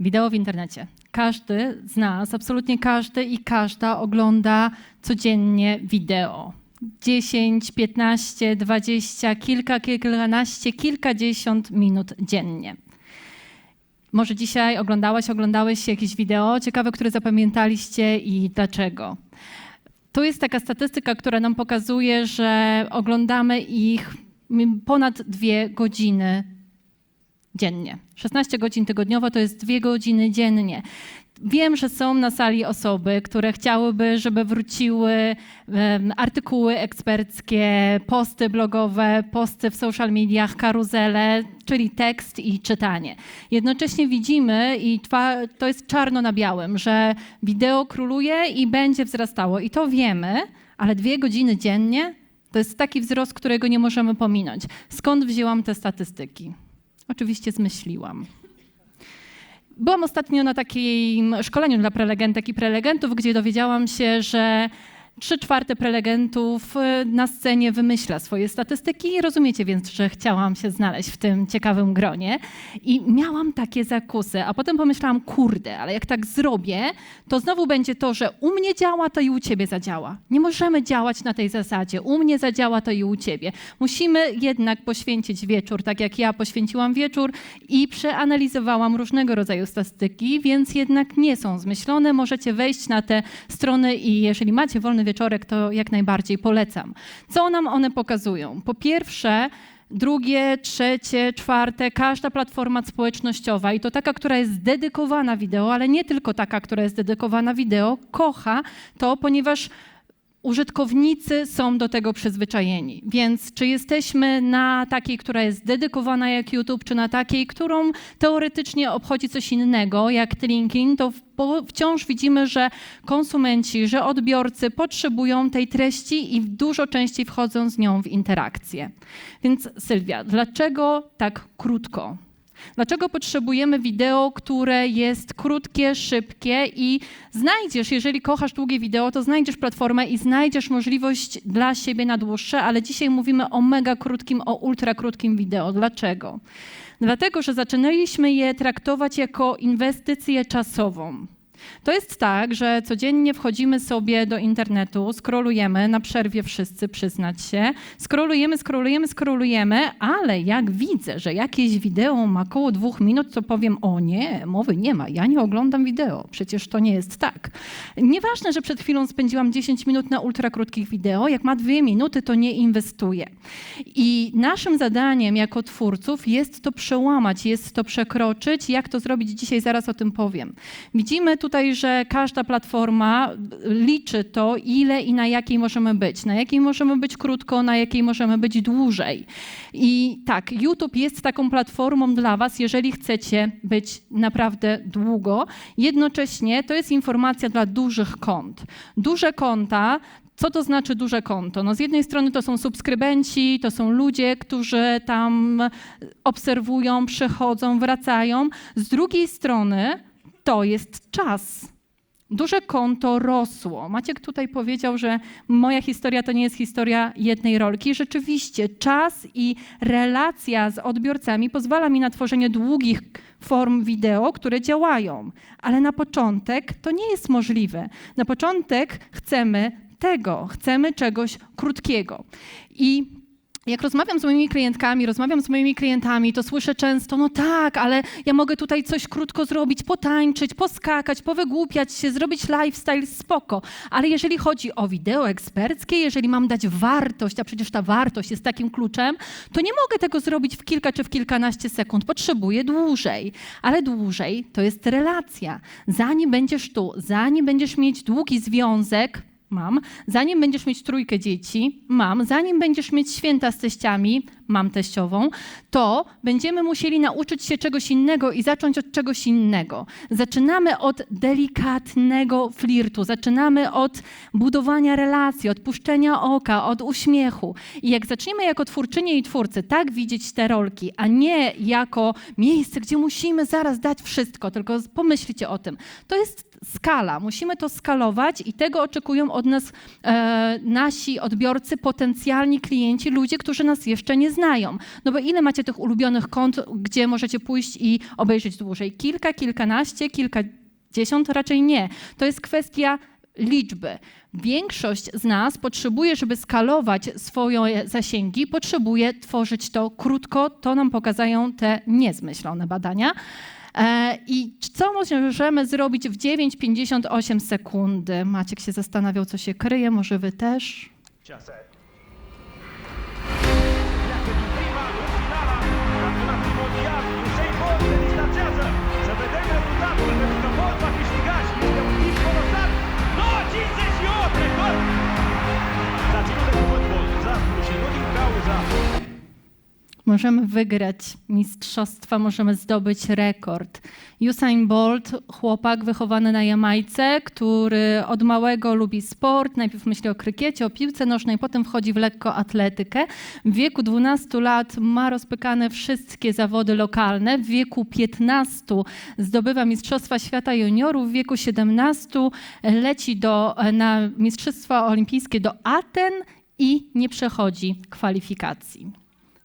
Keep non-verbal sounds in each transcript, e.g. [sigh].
Wideo w internecie. Każdy z nas, absolutnie każdy i każda ogląda codziennie wideo. 10, 15, 20, kilka, kilkanaście, kilkadziesiąt minut dziennie. Może dzisiaj oglądałaś, oglądałeś jakieś wideo ciekawe, które zapamiętaliście i dlaczego? Tu jest taka statystyka, która nam pokazuje, że oglądamy ich ponad dwie godziny dziennie. 16 godzin tygodniowo to jest dwie godziny dziennie. Wiem, że są na sali osoby, które chciałyby, żeby wróciły artykuły eksperckie, posty blogowe, posty w social mediach, karuzele, czyli tekst i czytanie. Jednocześnie widzimy, i to jest czarno na białym, że wideo króluje i będzie wzrastało. I to wiemy, ale dwie godziny dziennie to jest taki wzrost, którego nie możemy pominąć. Skąd wzięłam te statystyki? Oczywiście zmyśliłam. Byłam ostatnio na takim szkoleniu dla prelegentek i prelegentów, gdzie dowiedziałam się, że trzy czwarte prelegentów y, na scenie wymyśla swoje statystyki. Rozumiecie więc, że chciałam się znaleźć w tym ciekawym gronie. I miałam takie zakusy, a potem pomyślałam, kurde, ale jak tak zrobię, to znowu będzie to, że u mnie działa, to i u ciebie zadziała. Nie możemy działać na tej zasadzie. U mnie zadziała, to i u ciebie. Musimy jednak poświęcić wieczór, tak jak ja poświęciłam wieczór i przeanalizowałam różnego rodzaju statystyki, więc jednak nie są zmyślone. Możecie wejść na te strony i jeżeli macie wolny wieczorek, to jak najbardziej polecam. Co nam one pokazują? Po pierwsze, drugie, trzecie, czwarte, każda platforma społecznościowa i to taka, która jest dedykowana wideo, ale nie tylko taka, która jest dedykowana wideo, kocha to, ponieważ użytkownicy są do tego przyzwyczajeni. Więc czy jesteśmy na takiej, która jest dedykowana jak YouTube, czy na takiej, którą teoretycznie obchodzi coś innego, jak LinkedIn, to wciąż widzimy, że konsumenci, że odbiorcy potrzebują tej treści i dużo częściej wchodzą z nią w interakcję. Więc Sylwia, dlaczego tak krótko? Dlaczego potrzebujemy wideo, które jest krótkie, szybkie i znajdziesz, jeżeli kochasz długie wideo, to znajdziesz platformę i znajdziesz możliwość dla siebie na dłuższe, ale dzisiaj mówimy o mega krótkim, o ultra krótkim wideo. Dlaczego? Dlatego, że zaczynaliśmy je traktować jako inwestycję czasową. To jest tak, że codziennie wchodzimy sobie do internetu, skrolujemy, na przerwie wszyscy przyznać się, skrolujemy, skrolujemy, skrolujemy, ale jak widzę, że jakieś wideo ma około dwóch minut, to powiem, o nie, mowy nie ma, ja nie oglądam wideo, przecież to nie jest tak. Nieważne, że przed chwilą spędziłam 10 minut na ultrakrótkich wideo, jak ma dwie minuty, to nie inwestuję. I naszym zadaniem jako twórców jest to przełamać, jest to przekroczyć. Jak to zrobić dzisiaj, zaraz o tym powiem. Widzimy tutaj, że każda platforma liczy to, ile i na jakiej możemy być. Na jakiej możemy być krótko, na jakiej możemy być dłużej. I tak, YouTube jest taką platformą dla Was, jeżeli chcecie być naprawdę długo. Jednocześnie to jest informacja dla dużych kont. Duże konta co to znaczy duże konto? No z jednej strony to są subskrybenci, to są ludzie, którzy tam obserwują, przychodzą, wracają. Z drugiej strony to jest czas. Duże konto rosło. Maciek tutaj powiedział, że moja historia to nie jest historia jednej rolki. Rzeczywiście, czas i relacja z odbiorcami pozwala mi na tworzenie długich form wideo, które działają. Ale na początek to nie jest możliwe. Na początek chcemy tego, chcemy czegoś krótkiego. I jak rozmawiam z moimi klientkami, rozmawiam z moimi klientami, to słyszę często, no tak, ale ja mogę tutaj coś krótko zrobić, potańczyć, poskakać, powygłupiać się, zrobić lifestyle, spoko. Ale jeżeli chodzi o wideo eksperckie, jeżeli mam dać wartość, a przecież ta wartość jest takim kluczem, to nie mogę tego zrobić w kilka czy w kilkanaście sekund. Potrzebuję dłużej. Ale dłużej to jest relacja. Zanim będziesz tu, zanim będziesz mieć długi związek, Mam. Zanim będziesz mieć trójkę dzieci, mam. Zanim będziesz mieć święta z teściami, mam teściową, to będziemy musieli nauczyć się czegoś innego i zacząć od czegoś innego. Zaczynamy od delikatnego flirtu, zaczynamy od budowania relacji, od puszczenia oka, od uśmiechu. I jak zaczniemy jako twórczynie i twórcy tak widzieć te rolki, a nie jako miejsce, gdzie musimy zaraz dać wszystko, tylko pomyślcie o tym. To jest skala. Musimy to skalować i tego oczekują od nas e, nasi odbiorcy, potencjalni klienci, ludzie, którzy nas jeszcze nie znają. Znają. No bo ile macie tych ulubionych kont, gdzie możecie pójść i obejrzeć dłużej? Kilka, kilkanaście, kilkadziesiąt? Raczej nie. To jest kwestia liczby. Większość z nas potrzebuje, żeby skalować swoje zasięgi, potrzebuje tworzyć to krótko. To nam pokazują te niezmyślone badania. E, I co możemy zrobić w 9,58 sekundy? Maciek się zastanawiał, co się kryje, może wy też? 17. Możemy wygrać mistrzostwa, możemy zdobyć rekord. Usain Bolt, chłopak wychowany na Jamajce, który od małego lubi sport, najpierw myśli o krykiecie, o piłce nożnej, potem wchodzi w lekkoatletykę. W wieku 12 lat ma rozpykane wszystkie zawody lokalne, w wieku 15 zdobywa Mistrzostwa Świata Juniorów, w wieku 17 leci do, na Mistrzostwa Olimpijskie do Aten i nie przechodzi kwalifikacji.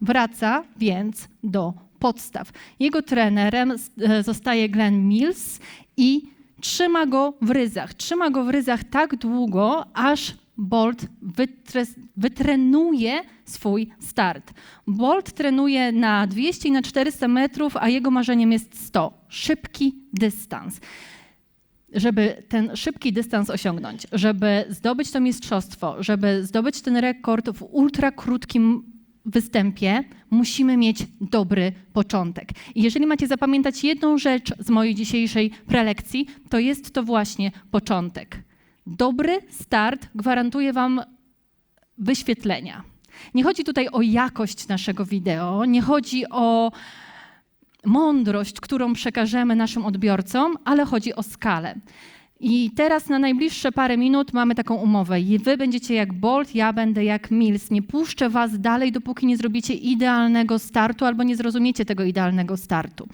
Wraca więc do podstaw. Jego trenerem e, zostaje Glenn Mills i trzyma go w ryzach. Trzyma go w ryzach tak długo, aż Bolt wytre- wytrenuje swój start. Bolt trenuje na 200 i na 400 metrów, a jego marzeniem jest 100. Szybki dystans żeby ten szybki dystans osiągnąć, żeby zdobyć to mistrzostwo, żeby zdobyć ten rekord w ultra krótkim występie, musimy mieć dobry początek. I jeżeli macie zapamiętać jedną rzecz z mojej dzisiejszej prelekcji, to jest to właśnie początek. Dobry start gwarantuje Wam wyświetlenia. Nie chodzi tutaj o jakość naszego wideo, nie chodzi o mądrość, którą przekażemy naszym odbiorcom, ale chodzi o skalę. I teraz na najbliższe parę minut mamy taką umowę. Wy będziecie jak Bolt, ja będę jak Mills. Nie puszczę was dalej, dopóki nie zrobicie idealnego startu albo nie zrozumiecie tego idealnego startu.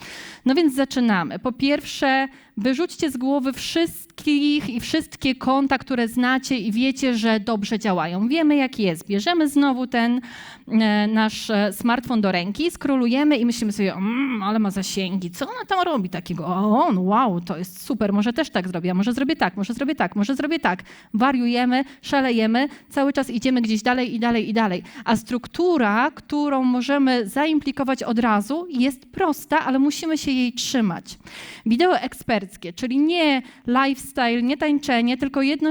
No więc zaczynamy. Po pierwsze, wyrzućcie z głowy wszystkich i wszystkie konta, które znacie i wiecie, że dobrze działają. Wiemy jak jest. Bierzemy znowu ten e, nasz e, smartfon do ręki, skrolujemy i myślimy sobie, mmm, ale ma zasięgi, co ona tam robi takiego? O, wow, to jest super, może też tak zrobię, może zrobię tak, może zrobię tak, może zrobię tak. Wariujemy, szalejemy, cały czas idziemy gdzieś dalej i dalej i dalej. A struktura, którą możemy zaimplikować od razu, jest prosta, ale musimy się jej trzymać. Wideo eksperckie, czyli nie lifestyle, nie tańczenie, tylko jedno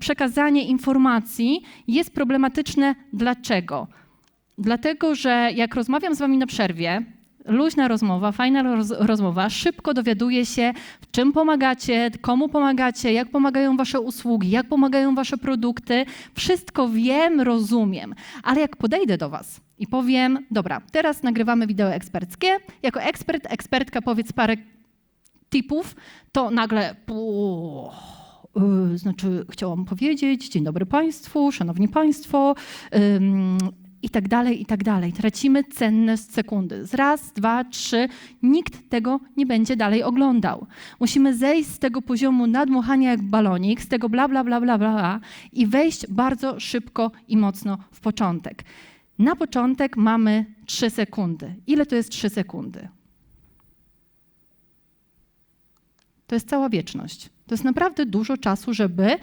przekazanie informacji jest problematyczne. Dlaczego? Dlatego, że jak rozmawiam z wami na przerwie, luźna rozmowa, fajna roz, rozmowa, szybko dowiaduję się, w czym pomagacie, komu pomagacie, jak pomagają wasze usługi, jak pomagają wasze produkty. Wszystko wiem, rozumiem. Ale jak podejdę do was i powiem, dobra, teraz nagrywamy wideo eksperckie, jako ekspert, ekspertka powiedz parę tipów, to nagle pu- y, znaczy chciałam powiedzieć, dzień dobry Państwu, Szanowni Państwo, i tak dalej, i tak dalej. Tracimy cenne sekundy. Z raz, dwa, trzy. Nikt tego nie będzie dalej oglądał. Musimy zejść z tego poziomu nadmuchania jak balonik, z tego bla, bla, bla, bla, bla i wejść bardzo szybko i mocno w początek. Na początek mamy trzy sekundy. Ile to jest trzy sekundy? To jest cała wieczność. To jest naprawdę dużo czasu, żeby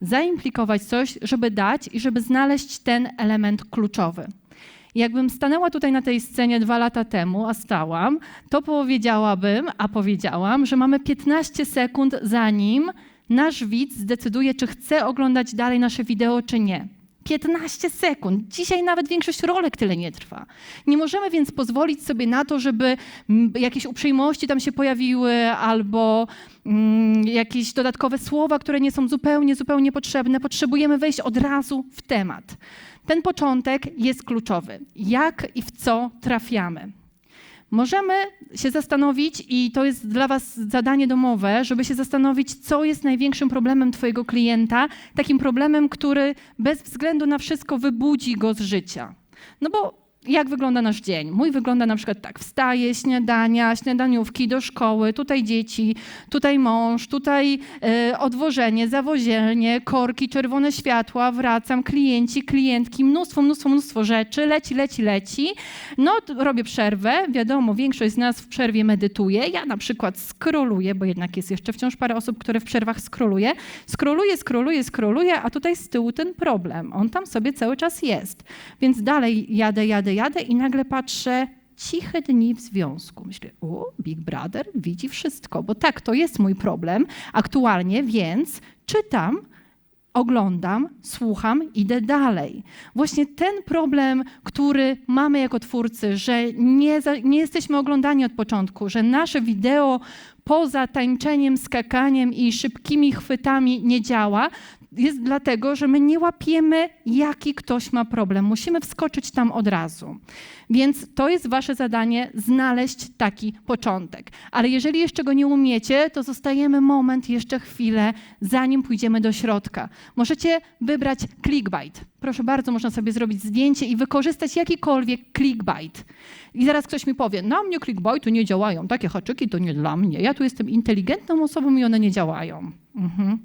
zaimplikować coś, żeby dać i żeby znaleźć ten element kluczowy. Jakbym stanęła tutaj na tej scenie dwa lata temu, a stałam, to powiedziałabym, a powiedziałam, że mamy 15 sekund, zanim nasz widz zdecyduje, czy chce oglądać dalej nasze wideo, czy nie. 15 sekund. Dzisiaj nawet większość rolek tyle nie trwa. Nie możemy więc pozwolić sobie na to, żeby mm, jakieś uprzejmości tam się pojawiły albo mm, jakieś dodatkowe słowa, które nie są zupełnie, zupełnie potrzebne. Potrzebujemy wejść od razu w temat. Ten początek jest kluczowy. Jak i w co trafiamy? Możemy się zastanowić, i to jest dla Was zadanie domowe, żeby się zastanowić, co jest największym problemem Twojego klienta, takim problemem, który bez względu na wszystko wybudzi go z życia. No bo jak wygląda nasz dzień? Mój wygląda na przykład tak: wstaję, śniadania, śniadaniówki do szkoły, tutaj dzieci, tutaj mąż, tutaj e, odwożenie, zawozielnie, korki, czerwone światła, wracam, klienci, klientki, mnóstwo, mnóstwo, mnóstwo rzeczy, leci, leci, leci. No, robię przerwę. Wiadomo, większość z nas w przerwie medytuje. Ja na przykład skroluję, bo jednak jest jeszcze wciąż parę osób, które w przerwach skroluje. Skroluję, skroluję, skroluję, a tutaj z tyłu ten problem. On tam sobie cały czas jest. Więc dalej jadę, jadę, jadę i nagle patrzę, ciche dni w związku. Myślę, o, Big Brother widzi wszystko, bo tak, to jest mój problem aktualnie, więc czytam, oglądam, słucham, idę dalej. Właśnie ten problem, który mamy jako twórcy, że nie, nie jesteśmy oglądani od początku, że nasze wideo poza tańczeniem, skakaniem i szybkimi chwytami nie działa, jest dlatego, że my nie łapiemy, jaki ktoś ma problem. Musimy wskoczyć tam od razu. Więc to jest wasze zadanie znaleźć taki początek. Ale jeżeli jeszcze go nie umiecie, to zostajemy moment, jeszcze chwilę, zanim pójdziemy do środka. Możecie wybrać clickbait. Proszę bardzo, można sobie zrobić zdjęcie i wykorzystać jakikolwiek clickbait. I zaraz ktoś mi powie, na mnie clickbaitu nie działają, takie haczyki to nie dla mnie. Ja tu jestem inteligentną osobą i one nie działają. Mhm.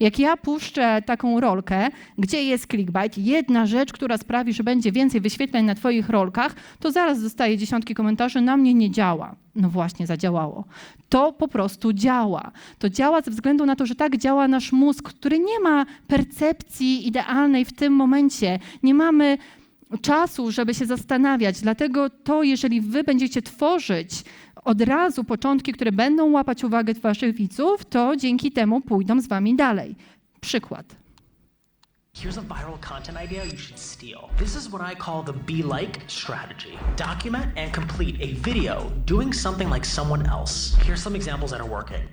Jak ja puszczę taką rolkę, gdzie jest clickbait, jedna rzecz, która sprawi, że będzie więcej wyświetleń na Twoich rolkach, to zaraz dostaję dziesiątki komentarzy, na mnie nie działa. No właśnie, zadziałało. To po prostu działa. To działa ze względu na to, że tak działa nasz mózg, który nie ma percepcji idealnej w tym momencie. Nie mamy czasu, żeby się zastanawiać. Dlatego to, jeżeli wy będziecie tworzyć od razu początki, które będą łapać uwagę waszych widzów, to dzięki temu pójdą z wami dalej. Przykład. Here's a viral content idea you should steal. This is what I call the be like strategy. Document and complete a video doing something like someone else. Here's some examples that are working.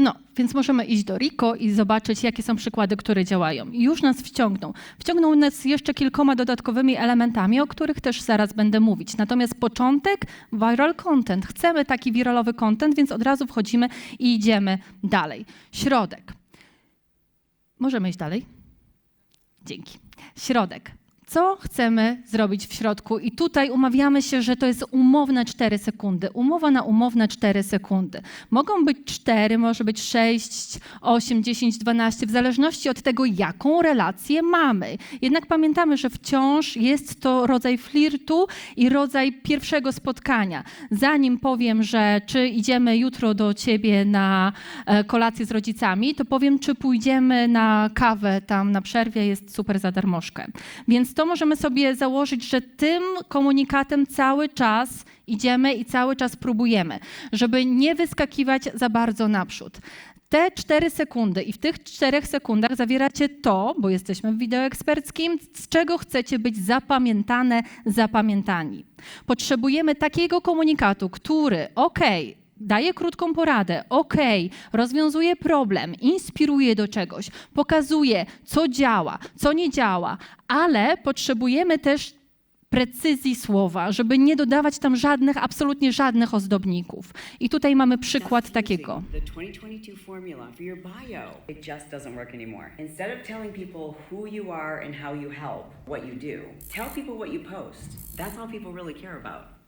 No, więc możemy iść do Rico i zobaczyć, jakie są przykłady, które działają. Już nas wciągną. Wciągną nas jeszcze kilkoma dodatkowymi elementami, o których też zaraz będę mówić. Natomiast początek, viral content. Chcemy taki wiralowy content, więc od razu wchodzimy i idziemy dalej. Środek. Możemy iść dalej? Dzięki. Środek. Co chcemy zrobić w środku? I tutaj umawiamy się, że to jest umowne 4 sekundy. Umowa na umowne 4 sekundy. Mogą być 4, może być 6, 8, 10, 12, w zależności od tego, jaką relację mamy. Jednak pamiętamy, że wciąż jest to rodzaj flirtu i rodzaj pierwszego spotkania. Zanim powiem, że czy idziemy jutro do ciebie na e, kolację z rodzicami, to powiem, czy pójdziemy na kawę tam na przerwie, jest super za darmożkę. Więc to możemy sobie założyć, że tym komunikatem cały czas idziemy i cały czas próbujemy, żeby nie wyskakiwać za bardzo naprzód. Te cztery sekundy i w tych czterech sekundach zawieracie to, bo jesteśmy w wideo eksperckim, z czego chcecie być zapamiętane, zapamiętani. Potrzebujemy takiego komunikatu, który, okej, daje krótką poradę, ok, rozwiązuje problem, inspiruje do czegoś, pokazuje, co działa, co nie działa, ale potrzebujemy też precyzji słowa, żeby nie dodawać tam żadnych, absolutnie żadnych ozdobników. I tutaj mamy przykład takiego. The 2022 formula for your bio. It just doesn't work anymore. Instead of telling people who you are and how you help, what you do, tell people what you post. That's all people really care about.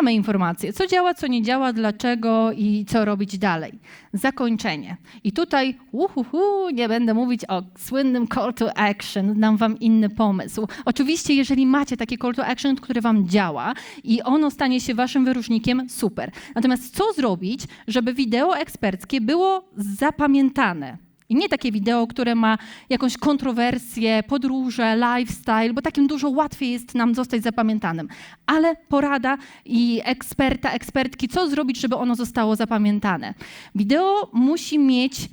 Mamy informacje, co działa, co nie działa, dlaczego i co robić dalej. Zakończenie. I tutaj, uhuhu, nie będę mówić o słynnym call to action, dam wam inny pomysł. Oczywiście, jeżeli macie takie call to action, które wam działa i ono stanie się waszym wyróżnikiem, super. Natomiast co zrobić, żeby wideo eksperckie było zapamiętane? I nie takie wideo, które ma jakąś kontrowersję, podróże, lifestyle, bo takim dużo łatwiej jest nam zostać zapamiętanym. Ale porada i eksperta, ekspertki, co zrobić, żeby ono zostało zapamiętane. Wideo musi mieć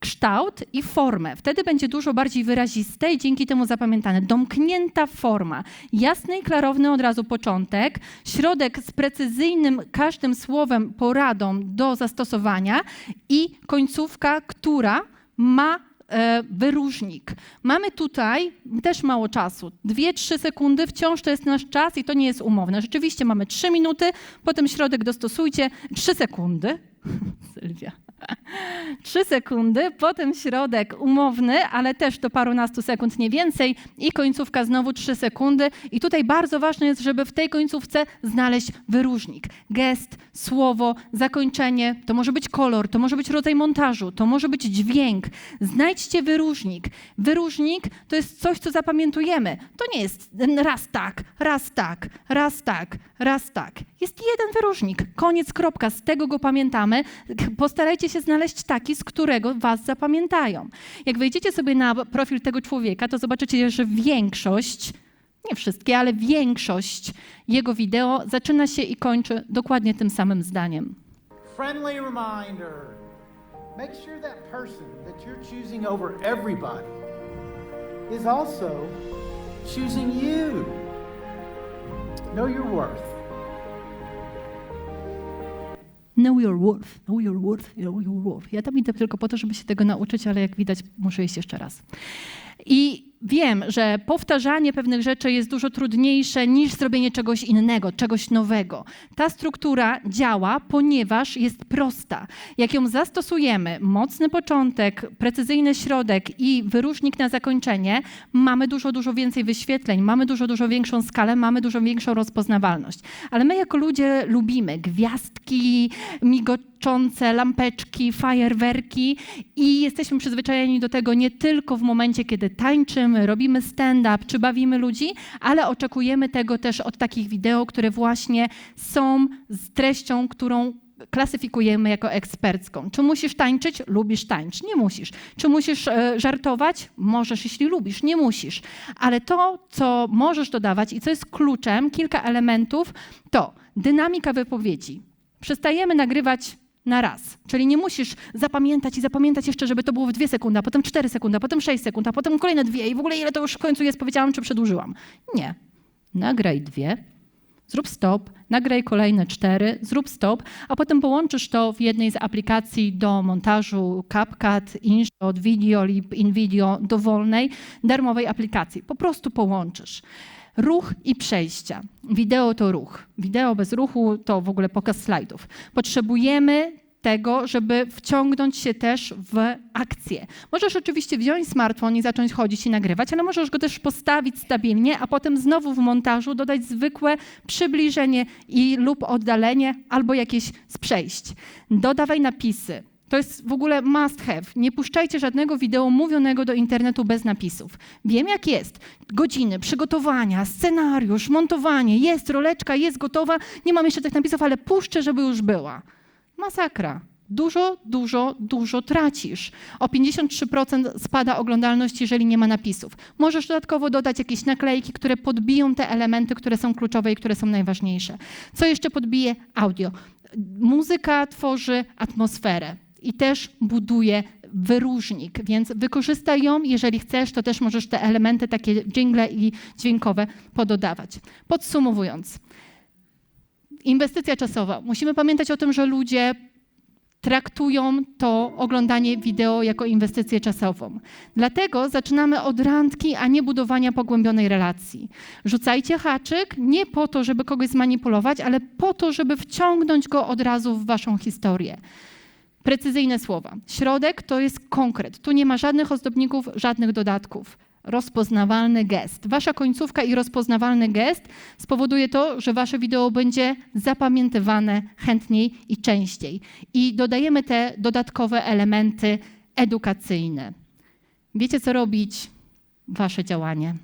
kształt i formę. Wtedy będzie dużo bardziej wyraziste i dzięki temu zapamiętane. Domknięta forma. Jasny i klarowny od razu początek, środek z precyzyjnym każdym słowem, poradą do zastosowania i końcówka, która ma e, wyróżnik. Mamy tutaj też mało czasu. Dwie, trzy sekundy, wciąż to jest nasz czas i to nie jest umowne. Rzeczywiście mamy trzy minuty, potem środek dostosujcie. Trzy sekundy. [laughs] Sylwia. [laughs] 3 sekundy, potem środek umowny, ale też do parunastu sekund, nie więcej i końcówka znowu 3 sekundy. I tutaj bardzo ważne jest, żeby w tej końcówce znaleźć wyróżnik. Gest, słowo, zakończenie, to może być kolor, to może być rodzaj montażu, to może być dźwięk. Znajdźcie wyróżnik. Wyróżnik to jest coś, co zapamiętujemy. To nie jest raz tak, raz tak, raz tak, raz tak. Jest jeden wyróżnik. Koniec, kropka. Z tego go pamiętamy. Postarajcie się znaleźć taki, z którego was zapamiętają. Jak wejdziecie sobie na profil tego człowieka, to zobaczycie, że większość, nie wszystkie, ale większość jego wideo zaczyna się i kończy dokładnie tym samym zdaniem. friendly reminder make sure that person that you're choosing over everybody is also choosing you. Know your worth. Know your worth, know your worth, know your worth. Ja tam idę tylko po to, żeby się tego nauczyć, ale jak widać, muszę iść jeszcze raz. I wiem, że powtarzanie pewnych rzeczy jest dużo trudniejsze niż zrobienie czegoś innego, czegoś nowego. Ta struktura działa, ponieważ jest prosta. Jak ją zastosujemy, mocny początek, precyzyjny środek i wyróżnik na zakończenie, mamy dużo, dużo więcej wyświetleń, mamy dużo, dużo większą skalę, mamy dużo większą rozpoznawalność. Ale my jako ludzie lubimy gwiazdki, migoczące lampeczki, fajerwerki i jesteśmy przyzwyczajeni do tego nie tylko w momencie, kiedy tańczymy, robimy stand-up czy bawimy ludzi, ale oczekujemy tego też od takich wideo, które właśnie są z treścią, którą klasyfikujemy jako ekspercką. Czy musisz tańczyć? Lubisz tańcz. Nie musisz. Czy musisz e, żartować? Możesz, jeśli lubisz. Nie musisz. Ale to, co możesz dodawać i co jest kluczem, kilka elementów, to dynamika wypowiedzi. Przestajemy nagrywać na raz. Czyli nie musisz zapamiętać i zapamiętać jeszcze, żeby to było w dwie sekundy, a potem cztery sekundy, a potem sześć sekund, a potem kolejne dwie i w ogóle ile to już w końcu jest, powiedziałam, czy przedłużyłam. Nie. Nagraj dwie, zrób stop, nagraj kolejne cztery, zrób stop, a potem połączysz to w jednej z aplikacji do montażu CapCut, InShot, Videolib, InVideo, dowolnej, darmowej aplikacji. Po prostu połączysz. Ruch i przejścia. Wideo to ruch. Wideo bez ruchu to w ogóle pokaz slajdów. Potrzebujemy tego, żeby wciągnąć się też w akcję. Możesz oczywiście wziąć smartfon i zacząć chodzić i nagrywać, ale możesz go też postawić stabilnie, a potem znowu w montażu dodać zwykłe przybliżenie i lub oddalenie albo jakieś z przejść. Dodawaj napisy. To jest w ogóle must have. Nie puszczajcie żadnego wideo mówionego do internetu bez napisów. Wiem jak jest. Godziny, przygotowania, scenariusz, montowanie, jest roleczka, jest gotowa. Nie mam jeszcze tych napisów, ale puszczę, żeby już była. Masakra. Dużo, dużo, dużo tracisz. O 53% spada oglądalność, jeżeli nie ma napisów. Możesz dodatkowo dodać jakieś naklejki, które podbiją te elementy, które są kluczowe i które są najważniejsze. Co jeszcze podbije? Audio. Muzyka tworzy atmosferę i też buduje wyróżnik, więc wykorzystaj ją, jeżeli chcesz, to też możesz te elementy takie jingle i dźwiękowe pododawać. Podsumowując, inwestycja czasowa. Musimy pamiętać o tym, że ludzie traktują to oglądanie wideo jako inwestycję czasową. Dlatego zaczynamy od randki, a nie budowania pogłębionej relacji. Rzucajcie haczyk nie po to, żeby kogoś zmanipulować, ale po to, żeby wciągnąć go od razu w waszą historię. Precyzyjne słowa. Środek to jest konkret. Tu nie ma żadnych ozdobników, żadnych dodatków. Rozpoznawalny gest. Wasza końcówka i rozpoznawalny gest spowoduje to, że wasze wideo będzie zapamiętywane chętniej i częściej. I dodajemy te dodatkowe elementy edukacyjne. Wiecie, co robić? Wasze działanie.